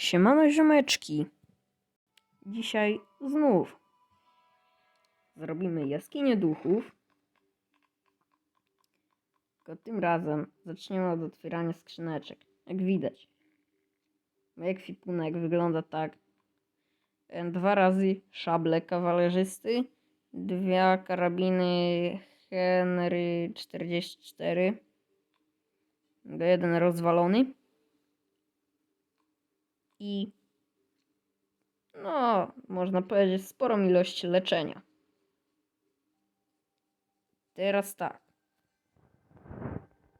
Siemano ziomeczki. Dzisiaj znów zrobimy jaskinię duchów. Tylko tym razem zaczniemy od otwierania skrzyneczek. Jak widać. Mój ekwipunek wygląda tak. E, Dwa razy szable kawalerzysty. Dwie karabiny Henry 44. Jeden rozwalony i no, można powiedzieć, sporą ilość leczenia. Teraz tak.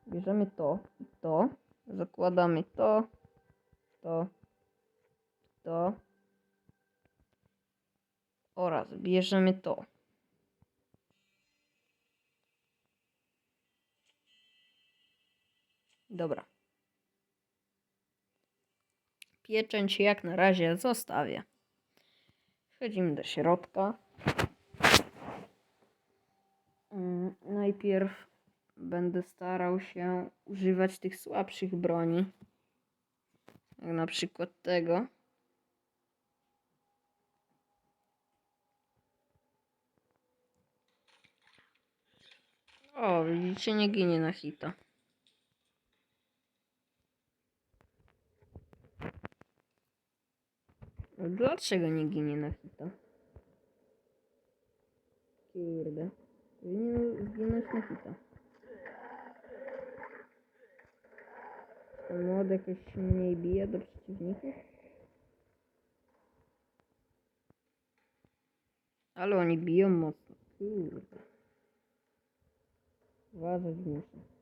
Bierzemy to i to. Zakładamy to, to, to. Oraz bierzemy to. Dobra. Pieczęć jak na razie zostawię. Wchodzimy do środka. Mm, Najpierw będę starał się używać tych słabszych broni. Jak na przykład tego. O, widzicie, nie ginie na hita. Dlaczego nie ginie na hita? Kurde. Powinien zginąć na hita. Ten mod jakoś mniej bije do przeciwników? Ale oni biją mocno. Kurde. Uważać muszę.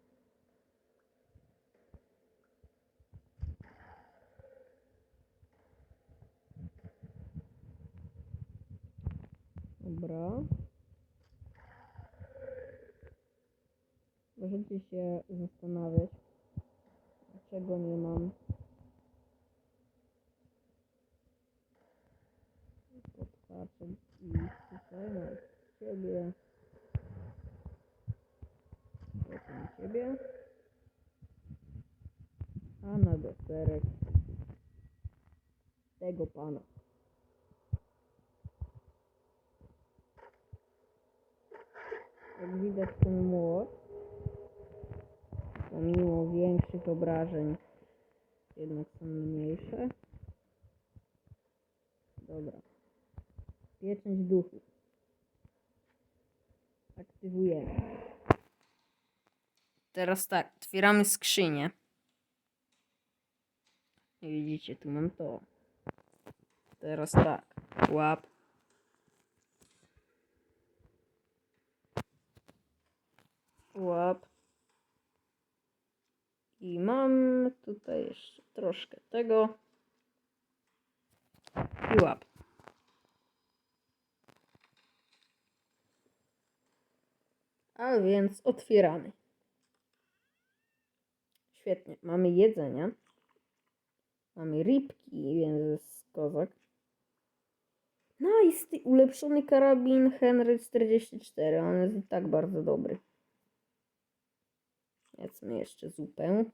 Dobra. Możecie się zastanawiać, dlaczego nie mam podhaczem i tutaj mam ciebie. Potem ciebie. A na deserek tego pana. Jak widać ten młot, pomimo większych obrażeń, jednak są mniejsze. Dobra. Pieczęć duchów. Aktywujemy. Teraz tak, otwieramy skrzynię. I widzicie, tu mam to. Teraz tak, łap. Łap. I mam tutaj jeszcze troszkę tego. I łap. A więc otwieramy. Świetnie. Mamy jedzenie. Mamy rybki, więc jest kozak. Nice, ulepszony karabin Henry 44. On jest i tak bardzo dobry. Jedzmy jeszcze zupę.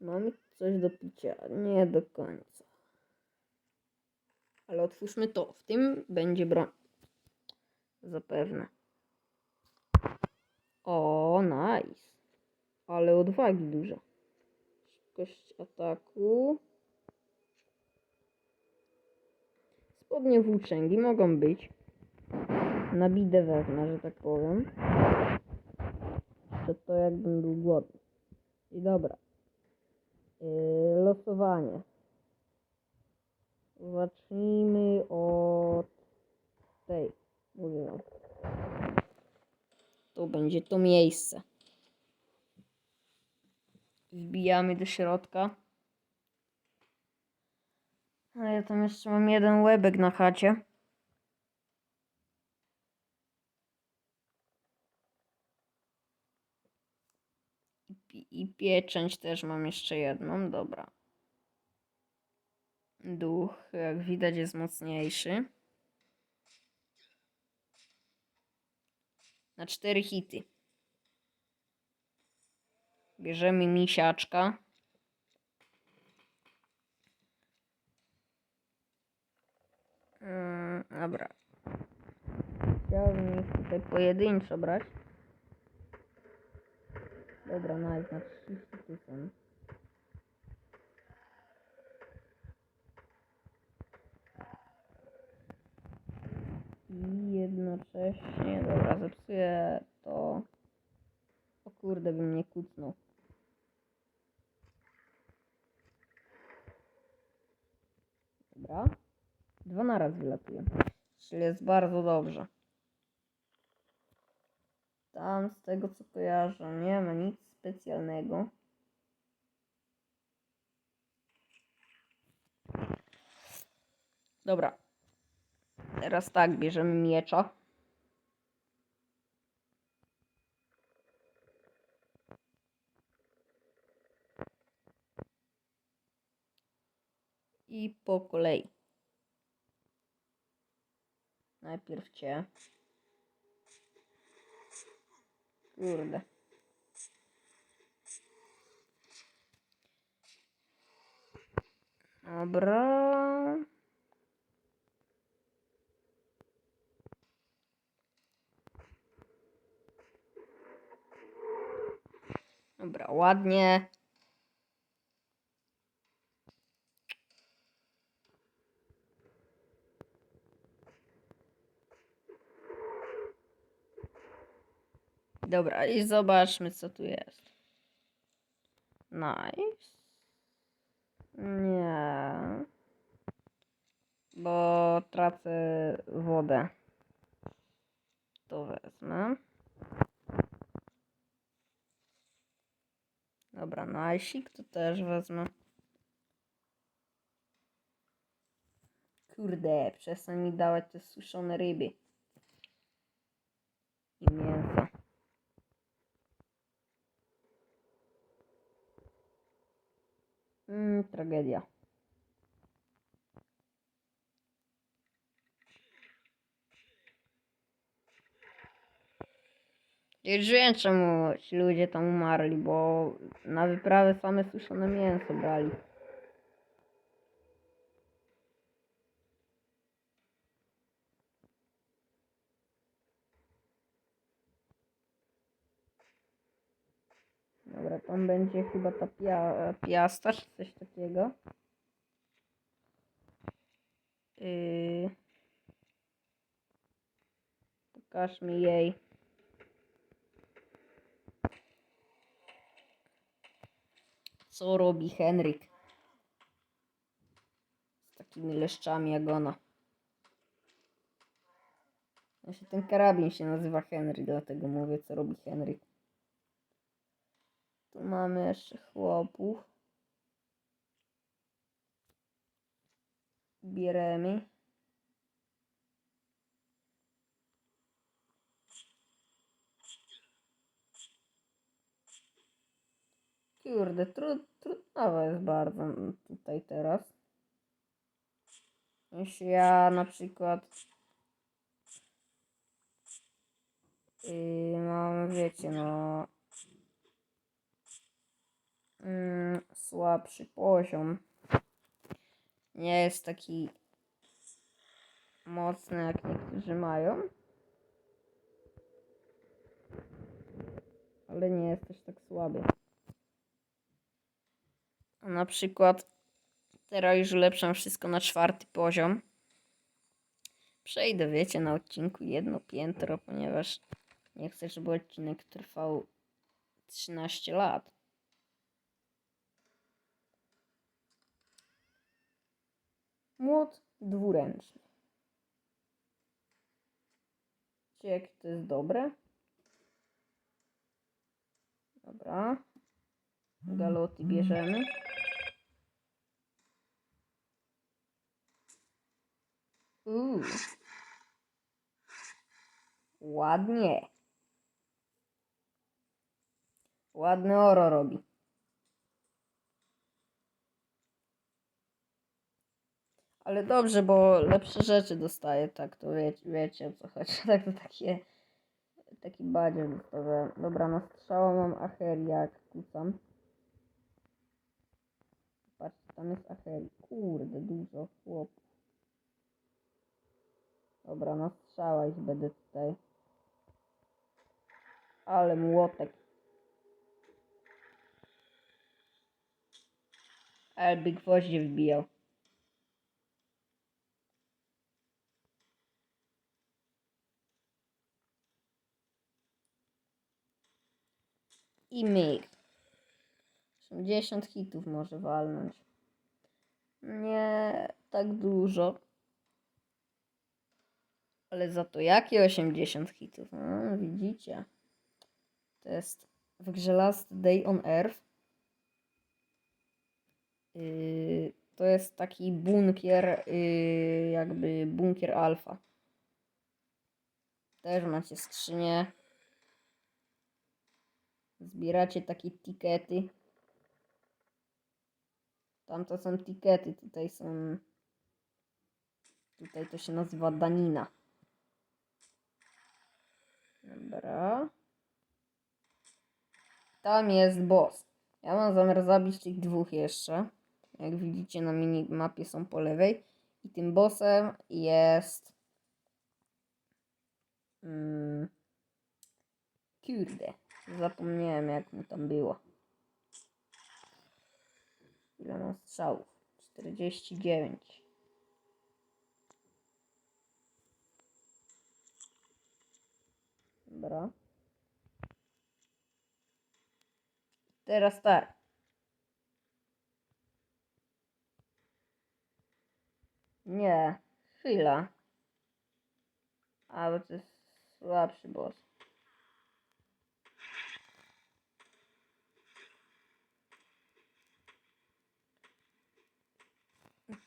Mamy coś do picia? Nie do końca. Ale otwórzmy to. W tym będzie broń. Zapewne. O, nice. Ale odwagi dużo. Szybkość ataku. Spodnie włóczęgi mogą być. Na bidę wezmę, że tak powiem. Jeszcze to jakbym był głodny. I dobra. Yy, losowanie. Zacznijmy od tej. Mówię. To będzie to miejsce. Wbijamy do środka. A ja tam jeszcze mam jeden łebek na chacie. I pieczęć też mam jeszcze jedną, dobra. Duch, jak widać, jest mocniejszy. Na cztery hity. Bierzemy misiaczka. Yy, dobra. Chciałbym ich tutaj pojedynczo brać. Dobra, nawet na 30 tysięcy. I jednocześnie, dobra, zepsuję to. O kurde, bym nie kucnął. Dobra. Dwa na raz wylatuje. Czyli jest bardzo dobrze. Tam z tego co kojarzę nie ma nic specjalnego. Dobra. Teraz tak, bierzemy miecza. I po kolei. Najpierw cię. Kurde. Dobra. Dobra, ładnie. Dobra, i zobaczmy, co tu jest. Nice. Nie. Bo tracę wodę. To wezmę. Dobra, najsik to też wezmę. Kurde, przestań mi dawać te suszone ryby. I mięso. Mm, tragedia. Już wiem czemu ci ludzie tam umarli, bo na wyprawę same suszone mięso brali. Dobra, tam będzie chyba ta pia piasta, czy coś takiego. Yy... Pokaż mi jej. Co robi Henryk? Z takimi leszczami jak ona. Właśnie ten karabin się nazywa Henry, dlatego mówię co robi Henryk. Tu mamy jeszcze chłopów. Bieremy. Kurde, trud, trudnowa jest bardzo tutaj teraz. Jeśli ja na przykład yy, mam, wiecie, no mm, słabszy poziom. Nie jest taki mocny, jak niektórzy mają. Ale nie jest też tak słaby. Na przykład teraz już ulepszam wszystko na czwarty poziom. Przejdę, wiecie, na odcinku jedno piętro, ponieważ nie chcę, żeby odcinek trwał 13 lat. Młot dwuręczny. Czy jak to jest dobre? Dobra. Galoty bierzemy. Uuu. Ładnie. Ładne oro robi. Ale dobrze, bo lepsze rzeczy dostaję, tak to wiecie, wiecie o co chodzi. Tak to takie, taki badziel dostawałem. Dobra, na strzała mam Acheri, jak kucam. Patrzcie, tam jest Acheri. Kurde, dużo chłopów. Dobra, na strzała ich będę tutaj. Ale młotek. Ale by gwoździe wbijał. I myk. 80 hitów może walnąć. Nie tak dużo. Ale za to jakie 80 hitów? No, widzicie. To jest w grze Last Day on Earth. Yy, to jest taki bunkier, yy, jakby bunkier alfa. Też macie skrzynię. Zbieracie takie tikety. Tam to są tikety, tutaj są. Tutaj to się nazywa danina. Dobra. Tam jest boss. Ja mam zamiar zabić tych dwóch jeszcze. Jak widzicie na minimapie są po lewej. I tym bossem jest... Mm, kurde. Zapomniałem jak mu tam było. Ile mam strzałów? 49. Dobra. Teraz tak. Nie, chwila. A, bo to jest słabszy boss.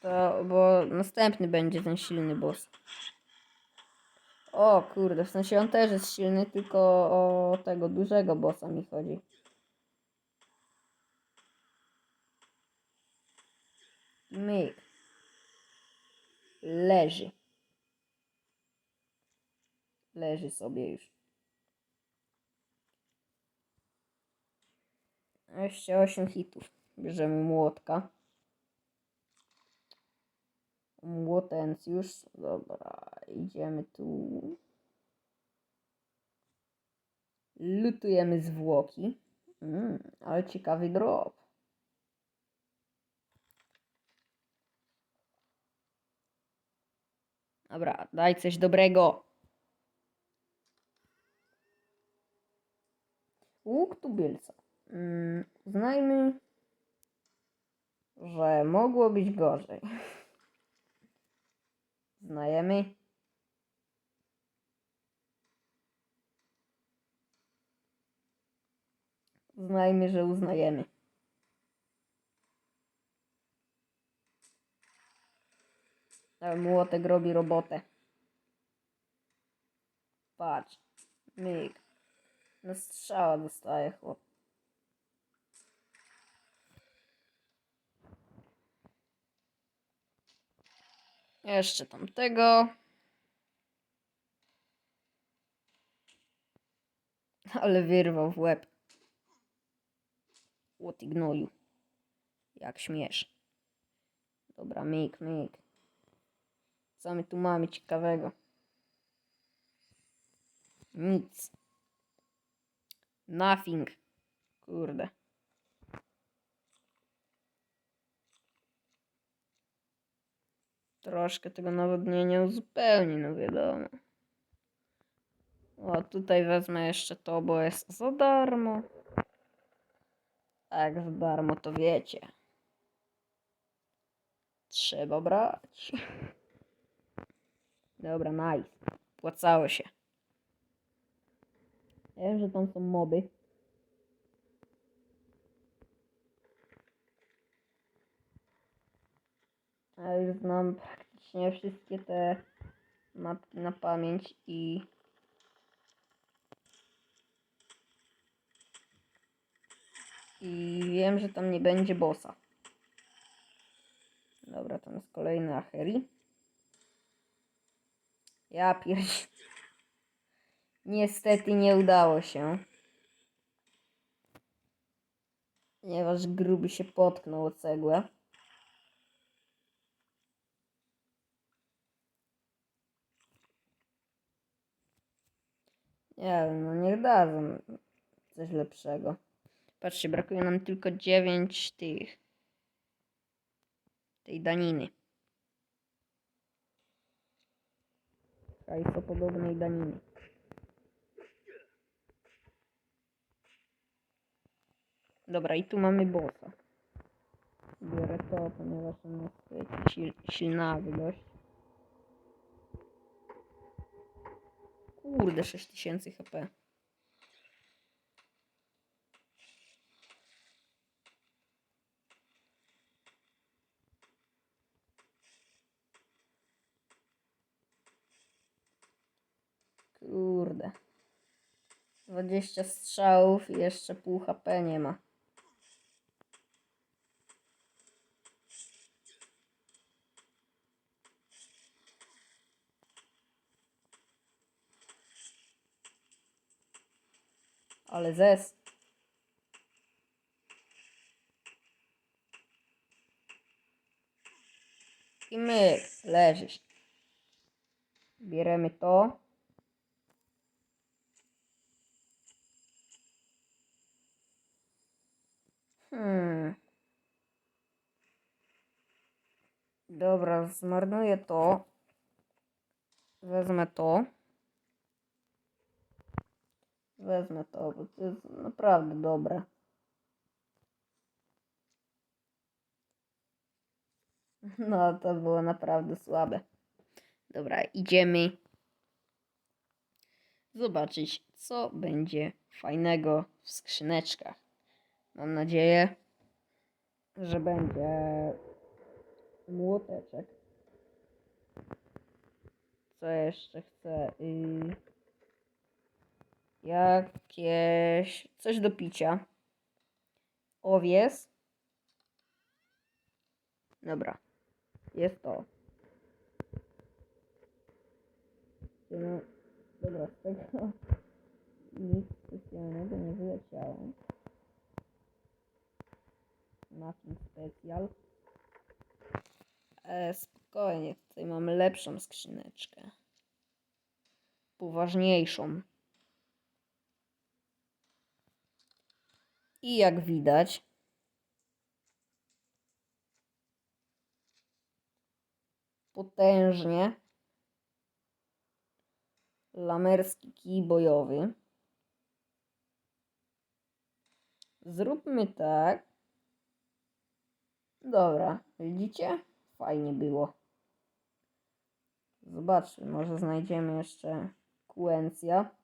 To, bo następny będzie ten silny boss. O kurde, w sensie on też jest silny, tylko o tego dużego bossa mi chodzi. Myk. Leży. Leży sobie już. 28 hitów. Bierzemy młotka. Młotencjusz. Dobra, idziemy tu. Lutujemy zwłoki. Mm, ale ciekawy drop. Dobra, daj coś dobrego. Łuk tubylca. Mm, uznajmy, że mogło być gorzej. Znajemy. Uznajmy, że uznajemy. Ale młotek robi robotę. Patrz. Myk. Na strzała dostaje chłop. Jeszcze tamtego. Ale wyrwał w łeb. Łoty gnoju. Jak śmiesz. Dobra, myk, myk. Co my tu mamy ciekawego? Nic. Nothing. Kurde. Troszkę tego nawodnienia uzupełni, no wiadomo. O, tutaj wezmę jeszcze to, bo jest za darmo. A jak za darmo, to wiecie. Trzeba brać. Dobra, nice. Płacało się. Ja wiem, że tam są moby. A już znam praktycznie wszystkie te mapki na pamięć i i wiem, że tam nie będzie bossa. Dobra, tam jest kolejny Aheri. Ja pierdź. Niestety nie udało się. Ponieważ gruby się potknął o cegłę. Nie wiem, no niech dadzą coś lepszego. Patrzcie, brakuje nam tylko 9 tych. Tej daniny. Hajsopodobnej daniny. Dobra, i tu mamy bossa. Biorę to, ponieważ on jest sil, silnawy dość. Kurde, 6000 HP. Kurde. 20 strzałów i jeszcze pół HP nie ma. Ale zes. I my leżysz. Bierzemy to. Hmm. Dobra, zmarnuję to. Wezmę to. Wezmę to, bo to jest naprawdę dobre. No, to było naprawdę słabe. Dobra, idziemy zobaczyć, co będzie fajnego w skrzyneczkach. Mam nadzieję, że będzie młoteczek. Co jeszcze chcę? Y, jakieś coś do picia. Owies. Dobra. Jest to. No, dobra, z tego nic specjalnego nie wyleciało. Nothing special. E, spokojnie, tutaj mamy lepszą skrzyneczkę. Poważniejszą. I jak widać, potężnie lamerski kij bojowy. Zróbmy tak. Dobra, widzicie? Fajnie było. Zobaczmy, może znajdziemy jeszcze kuencja.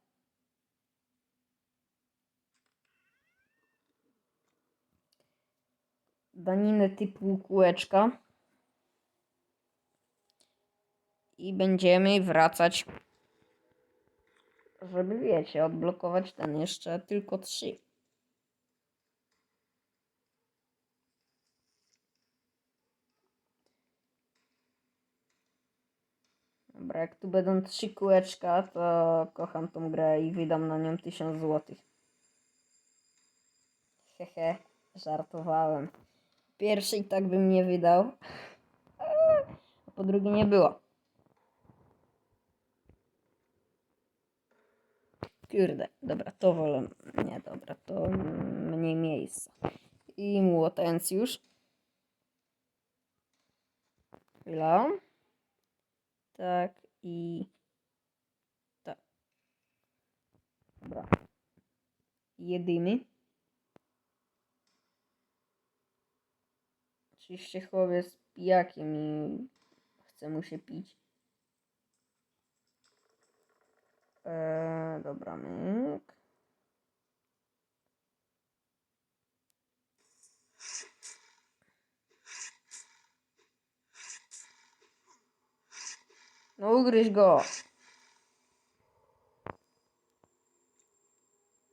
Daniny typu kółeczka. I będziemy wracać, żeby wiecie, odblokować ten jeszcze tylko trzy. Dobra, jak tu będą trzy kółeczka, to kocham tą grę i wydam na nią 1000 zł. Hehe, żartowałem. Pierwszy i tak bym nie wydał, a po drugie nie było. Kurde, dobra, to wolę. Nie, dobra, to mniej miejsca. I młotencjusz. Chwila. Tak i tak. Dobra. Jedymy. Oczywiście chłopiec jest pijakiem i chce mu się pić. Eee, dobra, myk. No ugryź go.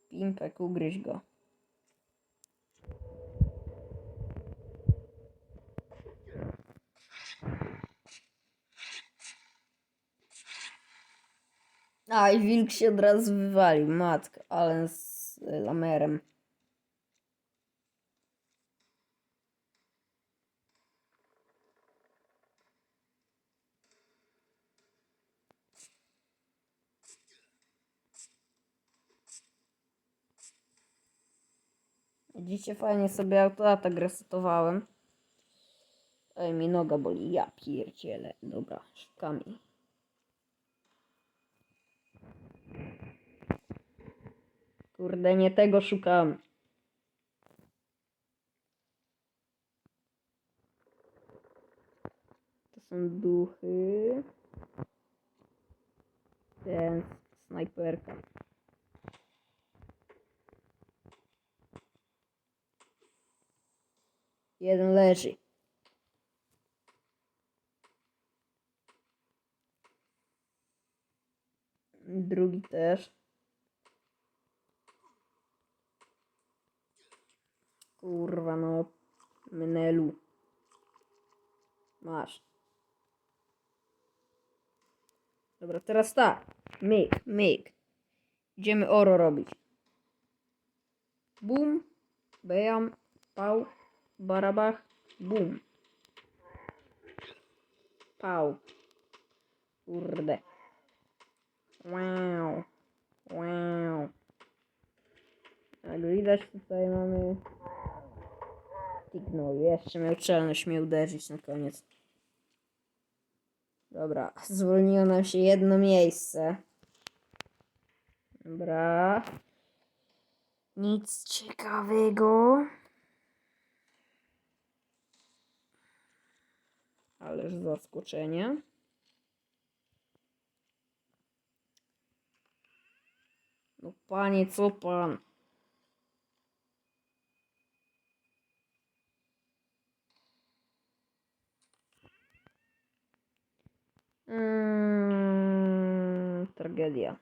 Pimpek, ugryź go. A i wilk się od razu wywalił, matka, ale z lamerem. Widzicie, fajnie sobie autoatak resetowałem. Ej, mi noga boli, ja pierdzielę. Dobra, szukam jej. Kurde, nie tego szukam. To są duchy. Ten snajperka. Jeden leży. Drugi też. Kurwa no. Menelu. Masz. Dobra, teraz tak. Myk, myk. Idziemy oro robić. Bum. Bejam. Pał. Barabach. Bum. Pał. Kurde. Wow. Wow. Jak widać tutaj mamy... Tignął. Jeszcze miał czelność mnie uderzyć na koniec. Dobra, zwolniło nam się jedno miejsce. Dobra. Nic ciekawego. Ależ zaskoczenie. No panie, co pan? Mm, tragedia.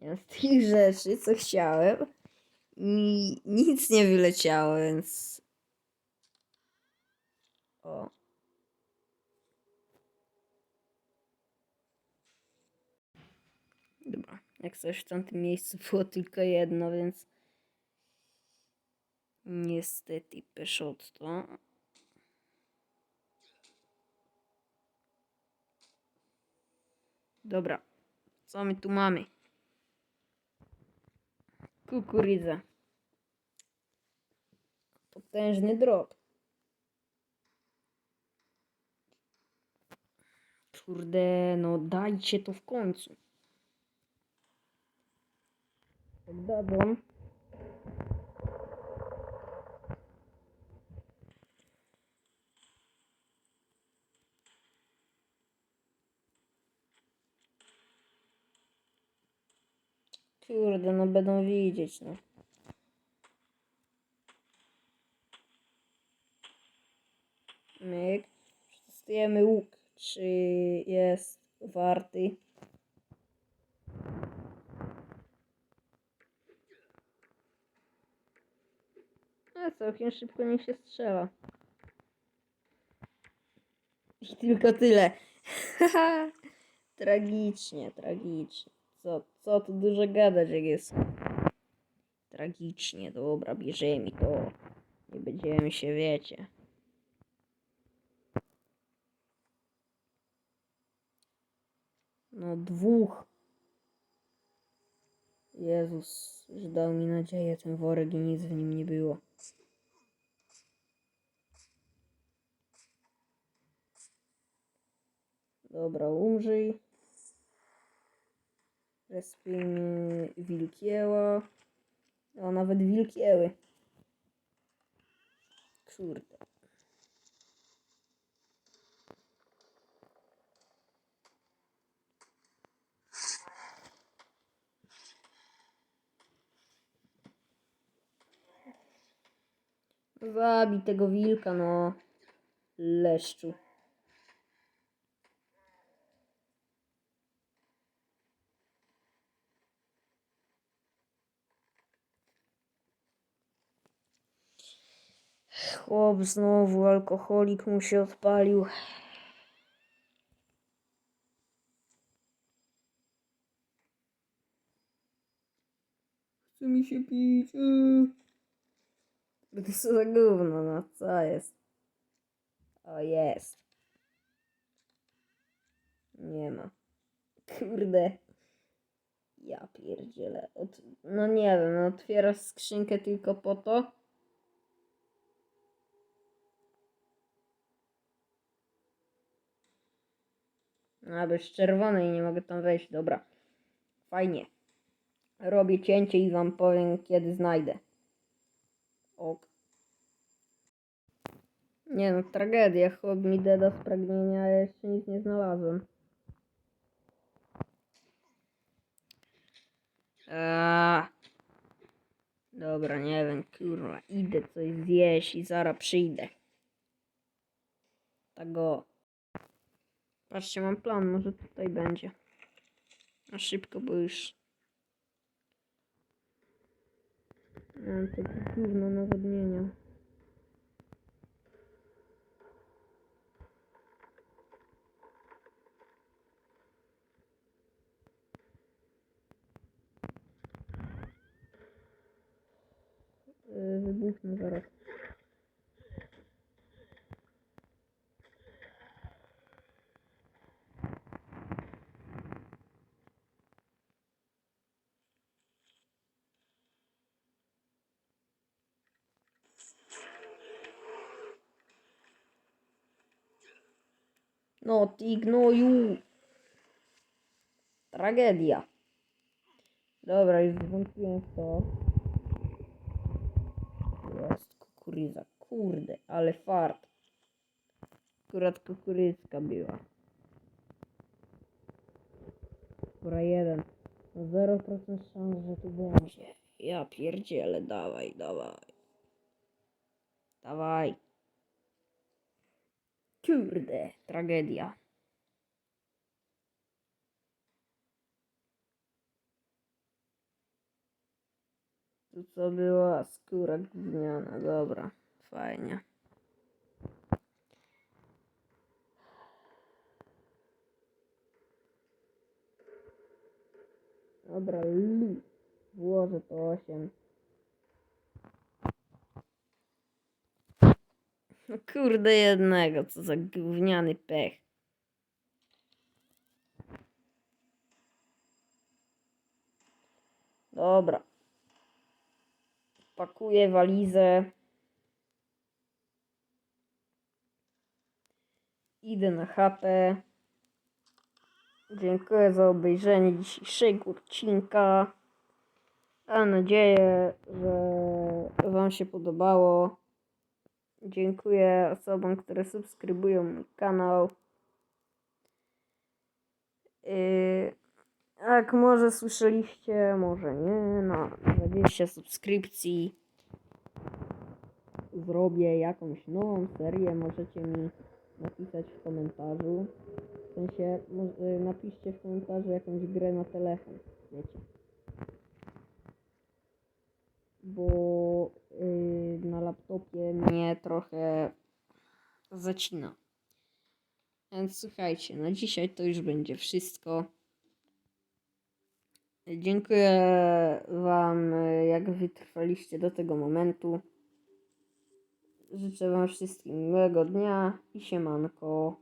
Ja Z tych rzeczy, co chciałem, mi nic nie wyleciało, więc. O. Dobra, jak coś w tamtym miejscu było tylko jedno, więc. Niestety Peszotto. Dobra, co my tu mamy? Kukurydza. Potężny drop. Kurde, no dajcie to w końcu. Jak dadzą. Kurde, no będą widzieć, no. Myk. Łuk, czy jest warty. Całkiem szybko niech się strzela. I tylko tyle. tragicznie, tragicznie. Co, co tu dużo gadać, jak jest tragicznie. Dobra, bierzemy to. Nie będziemy się, wiecie. No dwóch. Jezus, że dał mi nadzieję ten worek i nic w nim nie było. Dobra, umrzyj. Respimy wilkieła. O, nawet wilkieły. Kurde. Zabij tego wilka, no. Leszczu. Chłop znowu, alkoholik mu się odpalił. Chce mi się pić. Yy. To jest za gówno, no co jest? O, jest. Nie ma. Kurde. Ja pierdzielę. Ot... No nie wiem, no otwierasz skrzynkę tylko po to. A, bo jest czerwone i nie mogę tam wejść. Dobra. Fajnie. Robię cięcie i wam powiem, kiedy znajdę. Ok. Nie no, tragedia. Chłop mi deda z pragnienia, a ja jeszcze nic nie znalazłem. Eee. Dobra, nie wiem, kurwa. Idę coś zjeść i zaraz przyjdę. Tak. Patrzcie, mam plan, może tutaj będzie. Na szybko, bo już... Mam takie gówno nawodnienia. No, ty gnoju. Tragedia. Dobra, już włączyłem to. Jest kukurydza. Kurde, ale fart. Akurat kukurydzka była. Dobra, jeden. 0% szans, że tu będzie. Ja pierdzielę, dawaj, dawaj. Dawaj. Kurde, tragedia. Tu co była skóra gówniana, dobra, fajnie. Dobra, lu. Włożę to 8. No kurde jednego, co za gówniany pech. Dobra. Pakuję walizę. Idę na chatę. Dziękuję za obejrzenie dzisiejszego odcinka. Mam nadzieję, że Wam się podobało. Dziękuję osobom, które subskrybują mój kanał. Yy, jak może słyszeliście, może nie, na 20 subskrypcji zrobię jakąś nową serię. Możecie mi napisać w komentarzu. W sensie, może, napiszcie w komentarzu jakąś grę na telefon, wiecie. Bo yy, na laptopie mnie trochę zacina. Więc słuchajcie, na dzisiaj to już będzie wszystko. Dziękuję Wam, y, jak wytrwaliście do tego momentu. Życzę Wam wszystkim miłego dnia i siemanko.